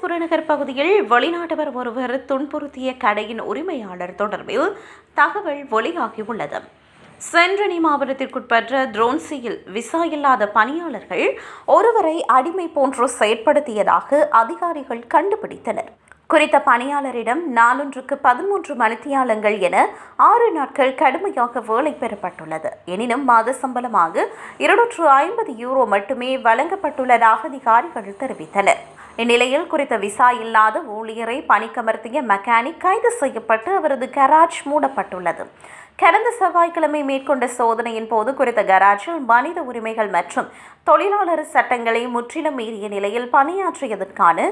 புறநகர் பகுதியில் வெளிநாட்டவர் ஒருவர் துன்புறுத்திய கடையின் உரிமையாளர் தொடர்பில் தகவல் வெளியாகியுள்ளது. சென்றனி மாவட்டத்திற்குட்பட்ட துரோன்சியில் விசா இல்லாத பணியாளர்கள் ஒருவரை அடிமை போன்று செயற்படுத்தியதாக அதிகாரிகள் கண்டுபிடித்தனர். குறித்த பணியாளரிடம் நாளொன்றுக்கு பதிமூன்று மணித்தியாலங்கள் என ஆறு நாட்கள் கடுமையாக வேலை பெறப்பட்டுள்ளது. எனினும் மாத சம்பளமாக இருநூற்று ஐம்பது யூரோ மட்டுமே வழங்கப்பட்டுள்ளதாக அதிகாரிகள் தெரிவித்தனர். இந்நிலையில் குறித்த விசா இல்லாத ஊழியரை பணிக்கமர்த்திய மெக்கானிக் கைது செய்யப்பட்டு அவரது கராஜ் மூடப்பட்டுள்ளது. கடந்த செவ்வாய்க்கிழமை மேற்கொண்ட சோதனையின் போது குறித்த கராஜில் மனித உரிமைகள் மற்றும் தொழிலாளர் சட்டங்களை முற்றிலும் மீறிய நிலையில் பணியாற்றியதற்கான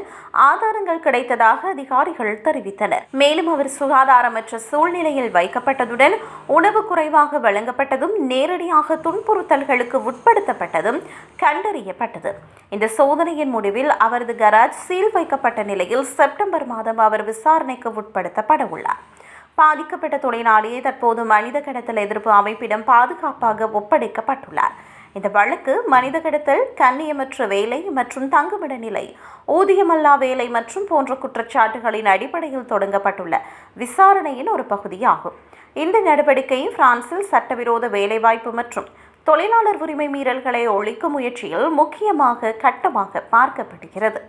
ஆதாரங்கள் கிடைத்ததாக அதிகாரிகள் தெரிவித்தனர். மேலும் அவர் சுகாதாரமற்ற சூழ்நிலையில் வைக்கப்பட்டதுடன் உணவு குறைவாக வழங்கப்பட்டதும் நேரடியாக துன்புறுத்தல்களுக்கு உட்படுத்தப்பட்டதும் கண்டறியப்பட்டது. இந்த சோதனையின் முடிவில் அவரது கராஜ் சீல் வைக்கப்பட்ட நிலையில் செப்டம்பர் மாதம் அவர் விசாரணைக்கு உட்படுத்தப்பட உள்ளார் பாதிக்கப்பட்ட தொழிலாளியை தற்போது மனித கடத்தல் எதிர்ப்பு அமைப்பிடம் பாதுகாப்பாக ஒப்படைக்கப்பட்டுள்ளார். இந்த வழக்கு மனித கடத்தல் கண்ணியமற்ற வேலை மற்றும் தங்குமிட நிலை ஊதியமல்லா வேலை மற்றும் போன்ற குற்றச்சாட்டுகளின் அடிப்படையில் தொடங்கப்பட்டுள்ள விசாரணையின் ஒரு பகுதியாகும். இந்த நடவடிக்கை பிரான்சில் சட்டவிரோத வேலைவாய்ப்பு மற்றும் தொழிலாளர் உரிமை மீறல்களை ஒழிக்கும் முயற்சியில் முக்கியமாக கட்டமாக பார்க்கப்படுகிறது.